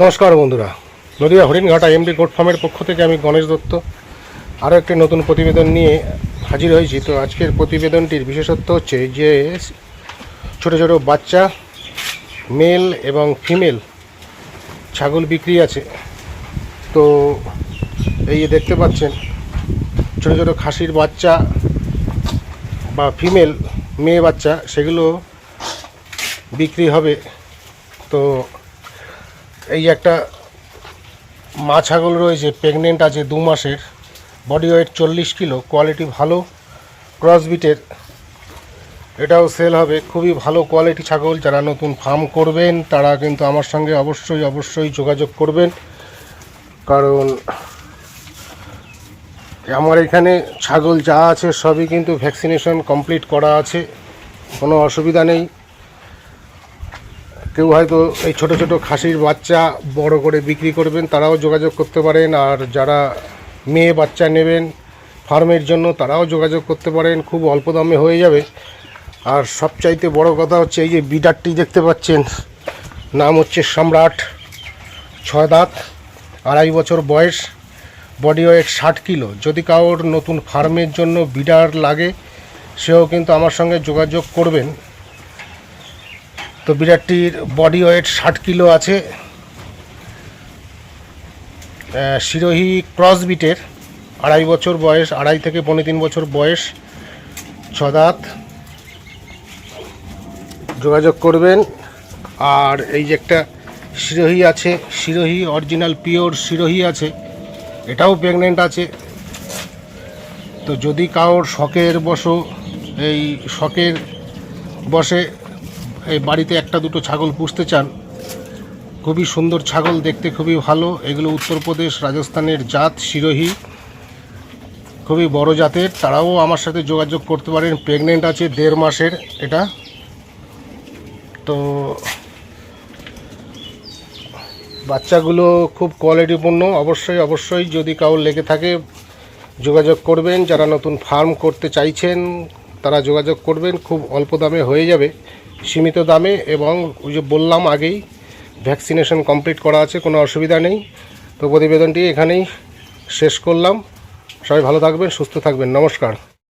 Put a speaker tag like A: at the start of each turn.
A: নমস্কার বন্ধুরা। Nadia Haringhata MD goat ফার্মের পক্ষ থেকে আমি গণেশ দত্ত। আরও একটি নতুন প্রতিবেদন নিয়ে হাজির হয়েছি। তো আজকের প্রতিবেদনটির বিশেষত্ব হচ্ছে যে, ছোট ছোট বাচ্চা মেল এবং ফিমেল ছাগল বিক্রি আছে। তো এই যে দেখতে পাচ্ছেন, ছোট ছোট খাসির বাচ্চা বা ফিমেল মেয়ে বাচ্চা, সেগুলো বিক্রি হবে। তো এই একটা মা ছাগল রয়েছে প্রেগনেন্ট আছে দু মাসের। বডি ওয়েট চল্লিশ কিলো কোয়ালিটি ভালো ক্রস বিটের এটাও সেল হবে, খুবই ভালো কোয়ালিটি ছাগল। যারা নতুন ফার্ম করবেন, তারা কিন্তু আমার সঙ্গে অবশ্যই অবশ্যই যোগাযোগ করবেন। কারণ আমার এখানে ছাগল যা আছে সবই কিন্তু ভ্যাকসিনেশন কমপ্লিট করা আছে, কোনো অসুবিধা নেই। কেউ হয়তো এই ছোট ছোট খাসির বাচ্চা বড় করে বিক্রি করবেন, তারাও যোগাযোগ করতে পারেন। আর যারা মেয়ে বাচ্চা নেবেন ফার্মের জন্য, তারাও যোগাযোগ করতে পারেন, খুব অল্প দামে হয়ে যাবে। আর সবচাইতে বড় কথা হচ্ছে এই যে বিডারটি দেখতে পাচ্ছেন, নাম হচ্ছে সম্রাট ছয় দাঁত আড়াই বছর বয়স, বডি ওয়েট ষাট কিলো। যদি কারোর নতুন ফার্মের জন্য বিডার লাগে, সেও কিন্তু আমার সঙ্গে যোগাযোগ করবেন। তো বিড়ারটির বডি ওয়েট ষাট কিলো আছে। আহ, শিরোহী ক্রস বিটের আড়াই বছর বয়স আড়াই থেকে পনেরো তিন বছর বয়স ছদাত যোগাযোগ করবেন। আর এই যে একটা শিরোহী আছে শিরোহী অরিজিনাল পিওর শিরোহী আছে এটাও প্রেগনেন্ট আছে। তো যদি কারোর শখের বসো এই শখের বসে এই বাড়িতে একটা দুটো ছাগল পুষতে চান, খুবই সুন্দর ছাগল, দেখতে খুবই ভালো। এগুলো উত্তরপ্রদেশ, রাজস্থানের জাত, শিরোহী, খুবই বড় জাতের। তারাও আমার সাথে যোগাযোগ করতে পারেন প্রেগনেন্ট আছে দেড় মাসের এটা। তো বাচ্চাগুলো খুব কোয়ালিটিপূর্ণ অবশ্যই অবশ্যই যদি কাউর লেগে থাকে, যোগাযোগ করবেন। যারা নতুন ফার্ম করতে চাইছেন, তারা যোগাযোগ করবেন, খুব অল্প দামে হয়ে যাবে। সীমিত দামে এবং ওই যে বললাম আগেই ভ্যাকসিনেশন কমপ্লিট করা আছে, কোনো অসুবিধা নেই। তো প্রতিবেদনটি এখানেই শেষ করলাম। সবাই ভালো থাকবেন, সুস্থ থাকবেন। নমস্কার।